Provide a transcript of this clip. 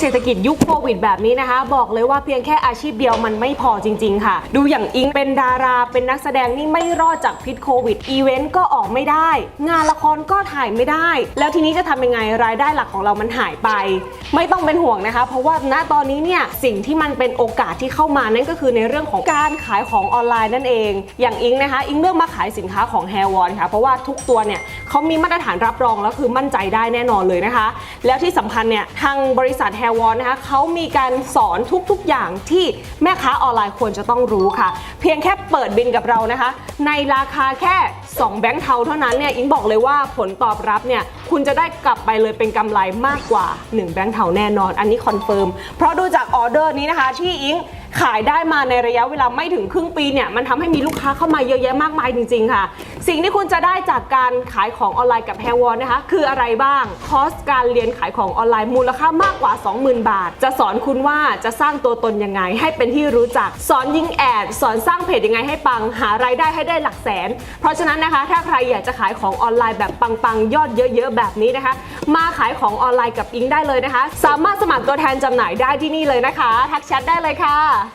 เศรษฐกิจยุคโควิดแบบนี้นะคะ บอกเลยว่าเพียงแค่อาชีพเดียวมันไม่พอจริง ๆ ค่ะ ดูอย่างอิงเป็นดาราเป็นนักแสดงนี่ไม่รอดจากพิษโควิดอีเวนต์ก็ออกไม่ได้ งานละครก็ถ่ายไม่ได้ แล้วทีนี้จะทำยังไงรายได้หลักของเรามันหายไป ไม่ต้องเป็นห่วงนะคะ เพราะว่าณตอนนี้เนี่ยสิ่งที่มันเป็นโอกาสที่เข้ามานั่นก็คือในเรื่องของการขายของออนไลน์นั่นเอง อย่างอิงนะคะ อิงเลือกมาขายสินค้าของ Hair Won ค่ะเพราะว่าทุกตัวเนี่ยเขามีมาตรฐานรับรองแล้วคือมั่นใจได้แน่นอนเลยนะคะ แล้วที่สำคัญเนี่ยทางบริษัท Hair Won นะคะเขามีการสอนทุกๆอย่างที่แม่ค้าออนไลน์ควรจะต้องรู้ค่ะ เพียงแค่เปิดบินกับเรานะคะ ในราคาแค่ 2 แบงค์เทาเท่านั้นเนี่ยอิงบอกเลยว่าผลตอบรับเนี่ยคุณจะได้กลับไปเลยเป็นกำไรมากกว่า 1 แบงค์เทาแน่นอน อันนี้คอนเฟิร์มเพราะดูจากออเดอร์นี้นะคะที่อิงขายได้มาในระยะเวลาไม่ถึงครึ่งปีเนี่ยมันทำให้มีลูกค้าเข้ามาเยอะแยะมากมายจริง ๆ ค่ะสิ่งที่คุณจะได้จากการขายของออนไลน์กับ h a i r w a l นะคะ คืออะไรบ้าง คอสการเรียนขายของออนไลน์มูลค่ามากกว่า 20,000 บาท จะสอนคุณว่าจะสร้างตัวตนยังไง ให้เป็นที่รู้จัก สอนยิงแอด สอนสร้างเพจยังไงให้ปัง หารายได้ให้ได้หลักแสน เพราะฉะนั้นนะคะ ถ้าใครอยากจะขายของออนไลน์แบบปังๆ ยอดเยอะๆ แบบนี้นะคะ มาขายของออนไลน์กับอิงได้เลยนะคะ สามารถสมัครตัวแทนจำหน่ายได้ที่นี่เลยนะคะ ทักแชทได้เลยค่ะ